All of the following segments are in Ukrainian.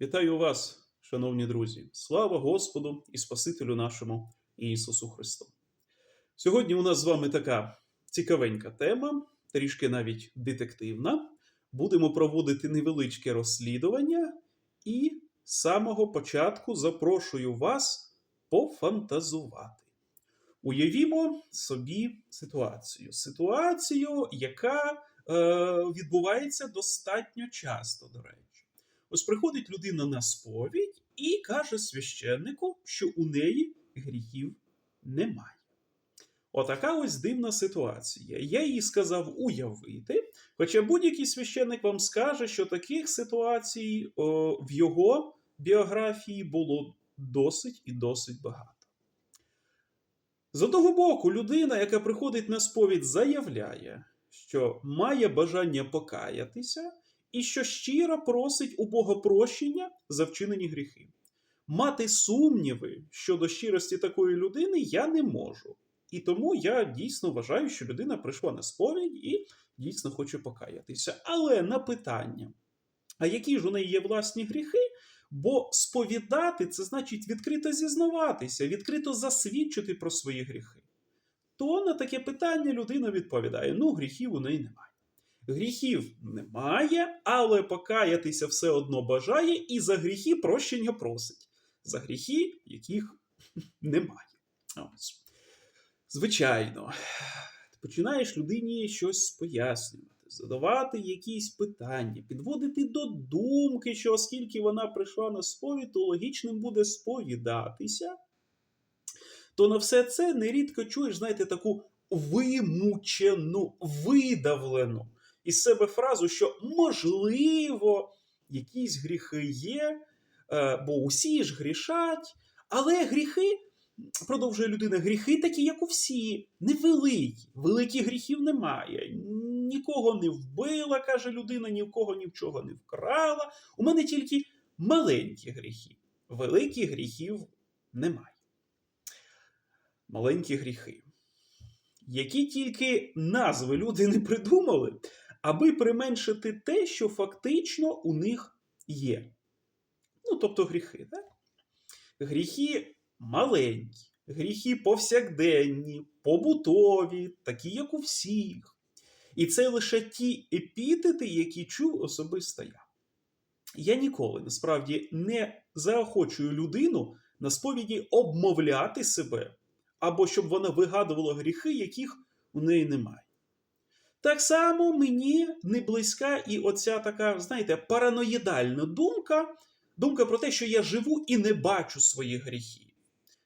Вітаю вас, шановні друзі! Слава Господу і Спасителю нашому Ісусу Христу! Сьогодні у нас з вами така цікавенька тема, трішки навіть детективна. Будемо проводити невеличке розслідування, і з самого початку запрошую вас пофантазувати. Уявімо собі ситуацію. Ситуацію, яка е, відбувається достатньо часто, до речі. Ось приходить людина на сповідь і каже священнику, що у неї гріхів немає. Отака ось дивна ситуація. Я їй сказав уявити, хоча будь-який священник вам скаже, що таких ситуацій о, в його біографії було досить і досить багато. З одного боку, людина, яка приходить на сповідь, заявляє, що має бажання покаятися і що щиро просить у Бога прощення за вчинені гріхи. Мати сумніви щодо щирості такої людини я не можу. І тому я дійсно вважаю, що людина прийшла на сповідь і дійсно хоче покаятися. Але на питання, а які ж у неї є власні гріхи? Бо сповідати це значить відкрито зізнаватися, відкрито засвідчити про свої гріхи. То на таке питання людина відповідає: ну, гріхів у неї немає. Гріхів немає, але покаятися все одно бажає і за гріхи прощення просить. За гріхи, яких немає. Ось. Звичайно, ти починаєш людині щось пояснювати, задавати якісь питання, підводити до думки, що оскільки вона прийшла на сповідь, то логічним буде сповідатися. То на все це нерідко чуєш, знаєте, таку вимучену, видавлену із себе фразу, що можливо, якісь гріхи є, е, бо усі ж грішать, але гріхи, продовжує людина, гріхи такі, як у всі, невеликі. Великих гріхів немає. Нікого не вбила, каже людина, ні в кого ні в чого не вкрала. У мене тільки маленькі гріхи. Великих гріхів немає. Маленькі гріхи. Які тільки назви люди не придумали, аби применшити те, що фактично у них є. Ну, тобто гріхи, так? Гріхи маленькі, гріхи повсякденні, побутові, такі, як у всіх. І це лише ті епітети, які чув особисто я. Я ніколи насправді не заохочую людину на сповіді обмовляти себе, або щоб вона вигадувала гріхи, яких у неї немає. Так само мені не близька і оця така, знаєте, параноїдальна думка, думка про те, що я живу і не бачу своїх гріхів.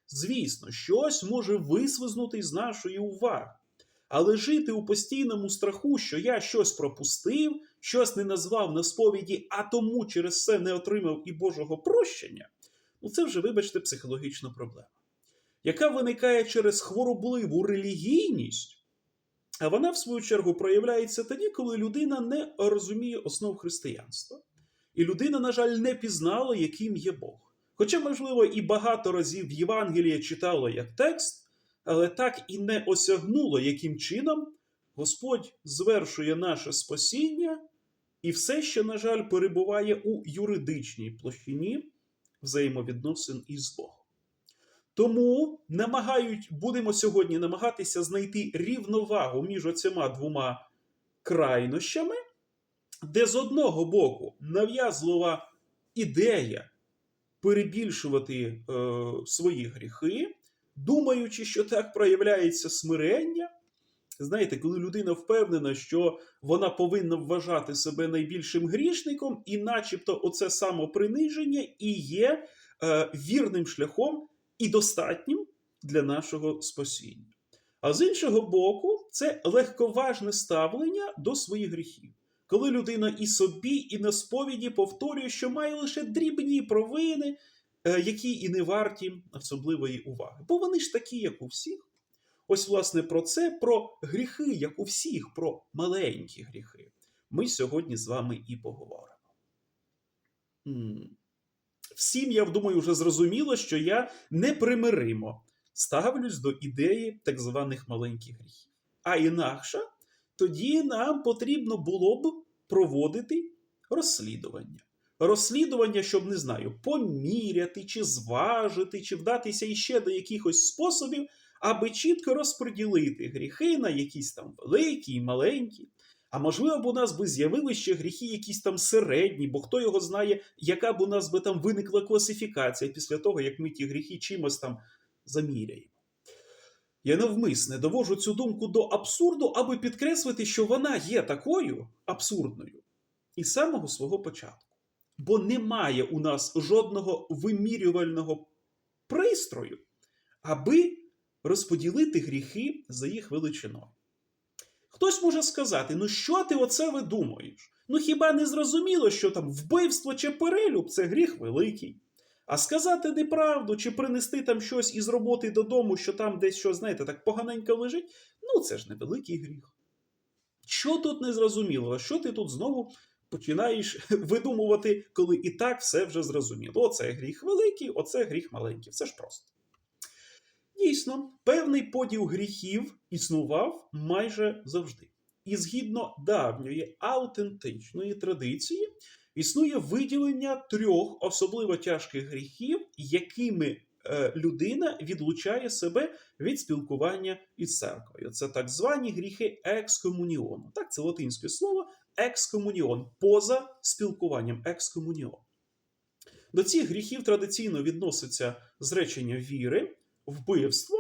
Звісно, щось може висвизнути з нашої уваги. Але жити у постійному страху, що я щось пропустив, щось не назвав на сповіді, а тому через це не отримав і Божого прощення, ну це вже, вибачте, психологічна проблема, яка виникає через хворобливу релігійність. Вона, в свою чергу, проявляється тоді, коли людина не розуміє основ християнства. І людина, на жаль, не пізнала, яким є Бог. Хоча, можливо, і багато разів в Євангелії читала як текст, але так і не осягнула, яким чином Господь звершує наше спасіння, і все ще, на жаль, перебуває у юридичній площині взаємовідносин із Богом. Тому намагають, будемо сьогодні намагатися знайти рівновагу між оцима двома крайнощами, де з одного боку нав'язлива ідея перебільшувати е, свої гріхи, думаючи, що так проявляється смирення. Знаєте, коли людина впевнена, що вона повинна вважати себе найбільшим грішником, і начебто оце самоприниження і є е, вірним шляхом і достатнім для нашого спасіння. А з іншого боку, це легковажне ставлення до своїх гріхів. Коли людина і собі, і на сповіді повторює, що має лише дрібні провини, е, які і не варті особливої уваги. Бо вони ж такі, як у всіх. Ось, власне, про це, про гріхи, як у всіх, про маленькі гріхи, ми сьогодні з вами і поговоримо. Всім, я думаю, вже зрозуміло, що я непримиримо ставлюсь до ідеї так званих маленьких гріхів. А інакше, тоді нам потрібно було б проводити розслідування, розслідування, щоб не знаю, поміряти, чи зважити, чи вдатися іще до якихось способів, аби чітко розподілити гріхи на якісь там великі і маленькі. А можливо, б у нас би з'явилися ще гріхи якісь там середні, бо хто його знає, яка б у нас би там виникла класифікація після того, як ми ті гріхи чимось там заміряємо. Я навмисне довожу цю думку до абсурду, аби підкреслити, що вона є такою абсурдною із самого свого початку. Бо немає у нас жодного вимірювального пристрою, аби розподілити гріхи за їх величиною. Хтось може сказати: ну що ти оце видумуєш? Ну хіба не зрозуміло, що там вбивство чи перелюб це гріх великий? А сказати неправду чи принести там щось із роботи додому, що там десь що, знаєте, так поганенько лежить, ну це ж невеликий гріх. Що тут не зрозуміло? Що ти тут знову починаєш видумувати, коли і так все вже зрозуміло? Оце гріх великий, оце гріх маленький. Все ж просто. Дійсно, певний поділ гріхів існував майже завжди. І згідно давньої аутентичної традиції, існує виділення трьох особливо тяжких гріхів, якими е, людина відлучає себе від спілкування із церквою. Це так звані гріхи екскомуніону. Так, це латинське слово екскомуніон, поза спілкуванням екскомуніон. До цих гріхів традиційно відноситься зречення віри, вбивство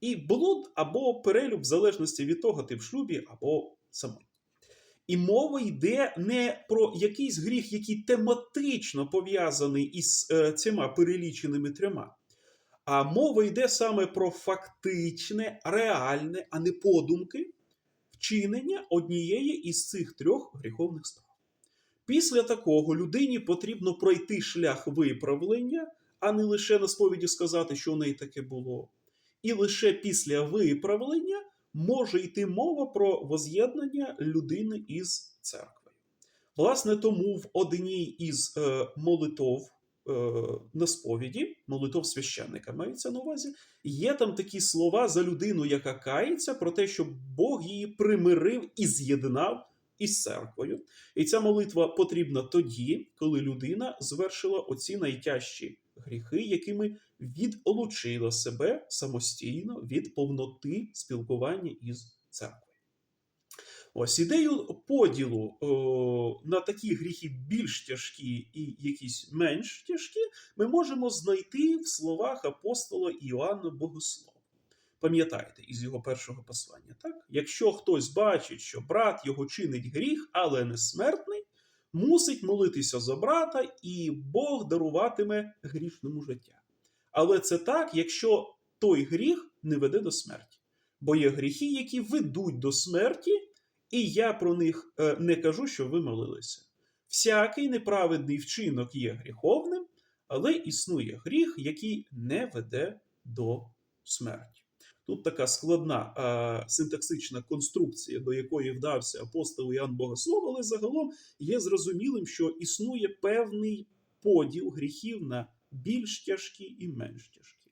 і блуд або перелюб, в залежності від того, ти в шлюбі або самотній. І мова йде не про якийсь гріх, який тематично пов'язаний із е, цими переліченими трьома, а мова йде саме про фактичне, реальне, а не подумки, вчинення однієї із цих трьох гріховних справ. Після такого людині потрібно пройти шлях виправлення, а не лише на сповіді сказати, що у неї таке було. І лише після виправлення може йти мова про воз'єднання людини із церквою. Власне, тому в одній із е, молитов е, на сповіді, молитов священника мається на увазі, є там такі слова за людину, яка кається, про те, що Бог її примирив і з'єднав із церквою. І ця молитва потрібна тоді, коли людина звершила оці найтяжчі гріхи, якими відлучила себе самостійно від повноти спілкування із церквою. Ось ідею поділу о, на такі гріхи більш тяжкі і якісь менш тяжкі, ми можемо знайти в словах апостола Іоанна Богослова. Пам'ятаєте, із його першого послання, так? Якщо хтось бачить, що брат його чинить гріх, але не смертний, мусить молитися за брата, і Бог даруватиме грішному життя. Але це так, якщо той гріх не веде до смерті. Бо є гріхи, які ведуть до смерті, і я про них е, не кажу, що ви молилися. Всякий неправедний вчинок є гріховним, але існує гріх, який не веде до смерті. Тут така складна а, синтаксична конструкція, до якої вдався апостол Іоанн Богослов, але загалом є зрозумілим, що існує певний поділ гріхів на більш тяжкі і менш тяжкі.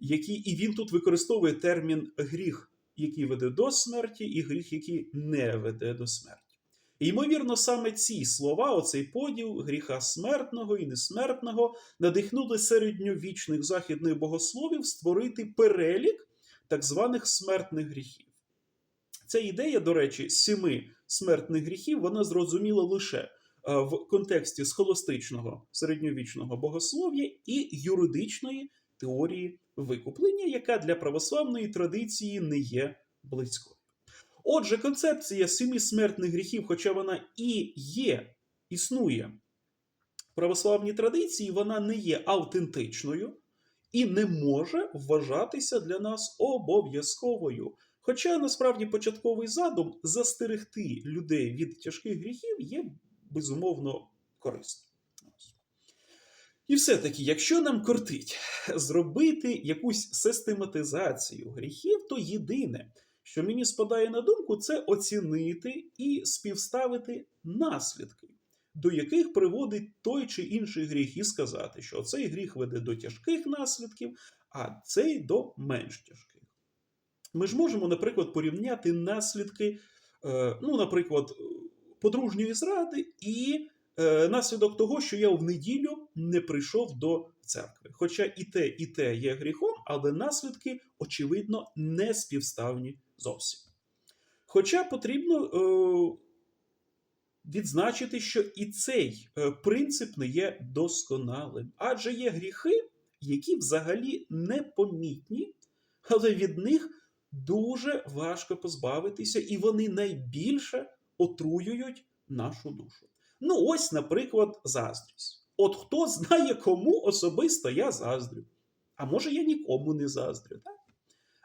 Які, і він тут використовує термін гріх, який веде до смерті, і гріх, який не веде до смерті. І, ймовірно, саме ці слова, оцей поділ гріха смертного і несмертного, надихнули середньовічних західних богословів створити перелік так званих смертних гріхів. Ця ідея, до речі, сіми смертних гріхів, вона зрозуміла лише в контексті схоластичного середньовічного богослов'я і юридичної теорії викуплення, яка для православної традиції не є близькою. Отже, концепція семи смертних гріхів, хоча вона і є, існує в православній традиції, вона не є автентичною і не може вважатися для нас обов'язковою. Хоча насправді початковий задум застерегти людей від тяжких гріхів є безумовно корисним. І все-таки, якщо нам кортить зробити якусь систематизацію гріхів, то єдине, що мені спадає на думку, це оцінити і співставити наслідки, до яких приводить той чи інший гріх, і сказати, що цей гріх веде до тяжких наслідків, а цей до менш тяжких. Ми ж можемо, наприклад, порівняти наслідки, ну, наприклад, подружньої зради і е, наслідок того, що я в неділю не прийшов до церкви. Хоча і те, і те є гріхом, але наслідки, очевидно, не співставні зовсім. Хоча потрібно е, відзначити, що і цей е, принцип не є досконалим, адже є гріхи, які взагалі непомітні, але від них дуже важко позбавитися, і вони найбільше отруюють нашу душу. Ну, ось, наприклад, заздрість. От хто знає, кому особисто я заздрю. А може, я нікому не заздрю. Так?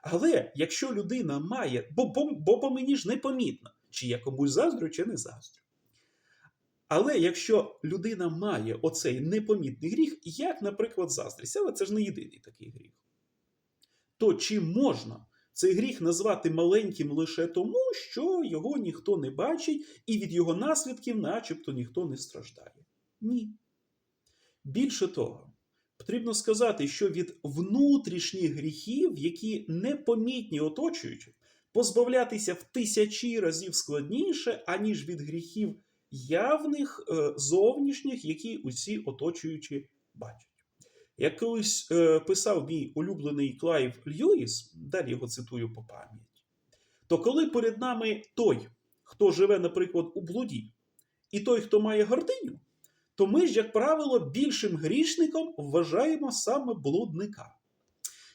Але якщо людина має, бо, бо, бо мені ж непомітно, чи я комусь заздрю, чи не заздрю. Але якщо людина має оцей непомітний гріх, як, наприклад, заздрість, але це ж не єдиний такий гріх, то чи можна цей гріх назвати маленьким лише тому, що його ніхто не бачить, і від його наслідків, начебто, ніхто не страждає? Ні. Більше того, потрібно сказати, що від внутрішніх гріхів, які непомітні оточуючи, позбавлятися в тисячі разів складніше, аніж від гріхів явних, е, зовнішніх, які усі оточуючі бачать. Як колись е, писав мій улюблений Клайв Льюіс, далі його цитую по пам'яті, то коли перед нами той, хто живе, наприклад, у блуді, і той, хто має гординю, то ми ж, як правило, більшим грішником вважаємо саме блудника.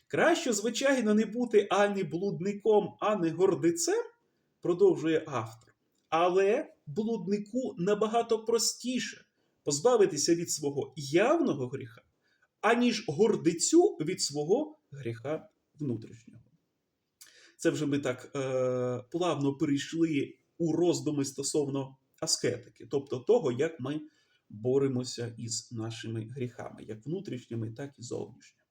Краще, звичайно, не бути ані блудником, ані гордицем, продовжує автор. Але блуднику набагато простіше позбавитися від свого явного гріха, аніж гордицю від свого гріха внутрішнього. Це вже ми так е, плавно перейшли у роздуми стосовно аскетики, тобто того, як ми боремося із нашими гріхами, як внутрішніми, так і зовнішніми.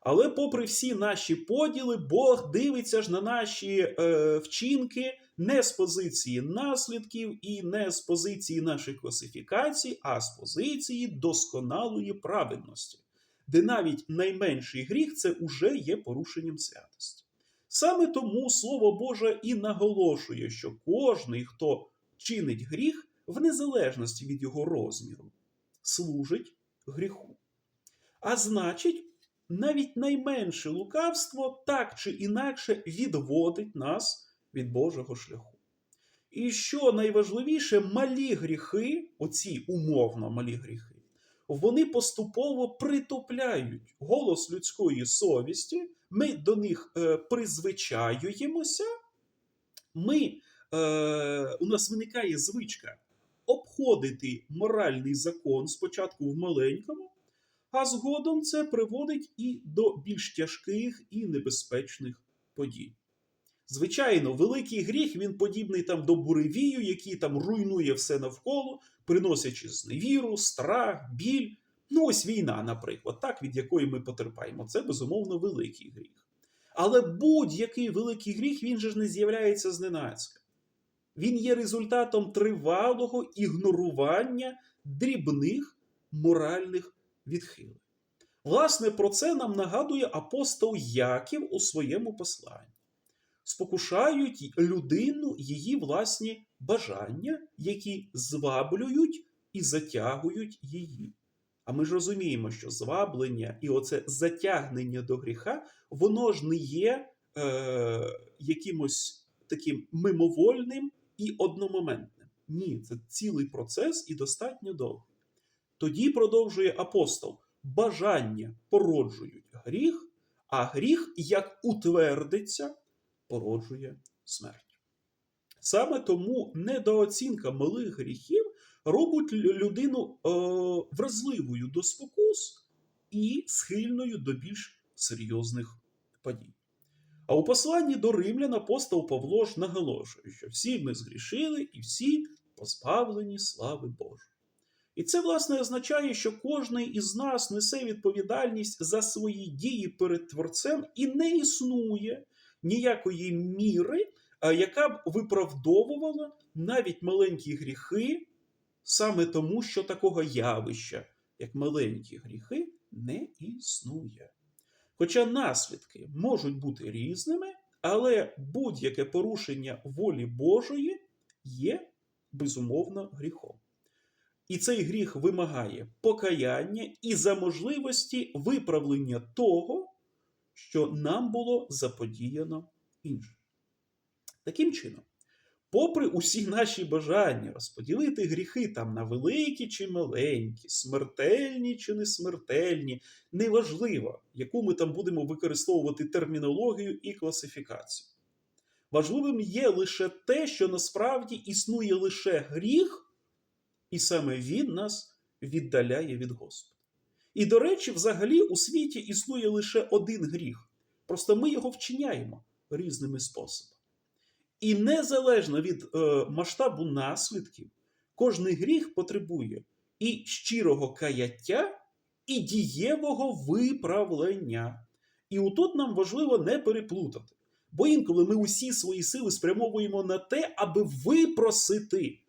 Але, попри всі наші поділи, Бог дивиться ж на наші е, вчинки не з позиції наслідків і не з позиції наших класифікацій, а з позиції досконалої праведності, де навіть найменший гріх це уже є порушенням святості. Саме тому Слово Боже і наголошує, що кожний, хто чинить гріх, в незалежності від його розміру, служить гріху. А значить, навіть найменше лукавство так чи інакше відводить нас від Божого шляху. І що найважливіше, малі гріхи, оці умовно малі гріхи, вони поступово притупляють голос людської совісті, ми до них е, призвичаюємося, ми, е, у нас виникає звичка обходити моральний закон спочатку в маленькому, а згодом це приводить і до більш тяжких і небезпечних подій. Звичайно, великий гріх він подібний там до буревію, який там руйнує все навколо, приносячи зневіру, страх, біль. Ну, ось війна, наприклад, так, від якої ми потерпаємо. Це безумовно великий гріх. Але будь-який великий гріх він же ж не з'являється зненацька. Він є результатом тривалого ігнорування дрібних моральних відхилень. Власне, про це нам нагадує апостол Яків у своєму посланні. Спокушають людину її власні бажання, які зваблюють і затягують її. А ми ж розуміємо, що зваблення і оце затягнення до гріха, воно ж не є е, якимось таким мимовольним і одномоментним. Ні, це цілий процес і достатньо довгий. Тоді продовжує апостол: бажання породжують гріх, а гріх, як утвердиться, породжує смерть. Саме тому недооцінка малих гріхів робить людину е, вразливою до спокус і схильною до більш серйозних подій. А у посланні до римлян апостол Павло ж наголошує, що всі ми згрішили і всі позбавлені слави Божої. І це, власне, означає, що кожний із нас несе відповідальність за свої дії перед Творцем і не існує ніякої міри, яка б виправдовувала навіть маленькі гріхи, саме тому, що такого явища, як маленькі гріхи, не існує. Хоча наслідки можуть бути різними, але будь-яке порушення волі Божої є безумовно гріхом. І цей гріх вимагає покаяння і за можливості виправлення того, що нам було заподіяно іншим. Таким чином, попри усі наші бажання розподілити гріхи там на великі чи маленькі, смертельні чи несмертельні, неважливо, яку ми там будемо використовувати термінологію і класифікацію. Важливим є лише те, що насправді існує лише гріх, і саме він нас віддаляє від Господа. І, до речі, взагалі у світі існує лише один гріх. Просто ми його вчиняємо різними способами. І незалежно від е, масштабу наслідків, кожний гріх потребує і щирого каяття, і дієвого виправлення. І отут нам важливо не переплутати. Бо інколи ми усі свої сили спрямовуємо на те, аби випросити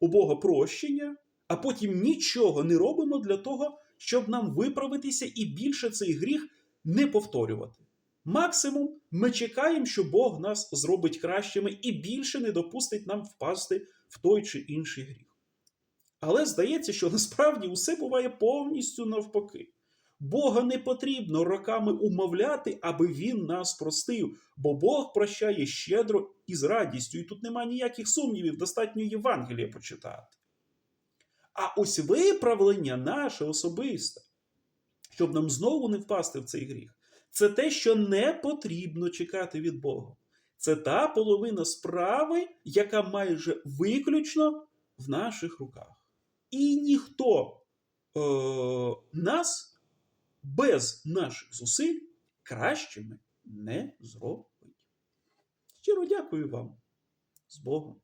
у Бога прощення, а потім нічого не робимо для того, щоб нам виправитися і більше цей гріх не повторювати. Максимум, ми чекаємо, що Бог нас зробить кращими і більше не допустить нам впасти в той чи інший гріх. Але здається, що насправді усе буває повністю навпаки. Бога не потрібно роками умовляти, аби Він нас простив, бо Бог прощає щедро і з радістю, і тут немає ніяких сумнівів, достатньо Євангелія почитати. А ось виправлення наше особисте, щоб нам знову не впасти в цей гріх, це те, що не потрібно чекати від Бога. Це та половина справи, яка майже виключно в наших руках. І ніхто е, нас без наших зусиль кращими не зробить. Щиро дякую вам з Богом.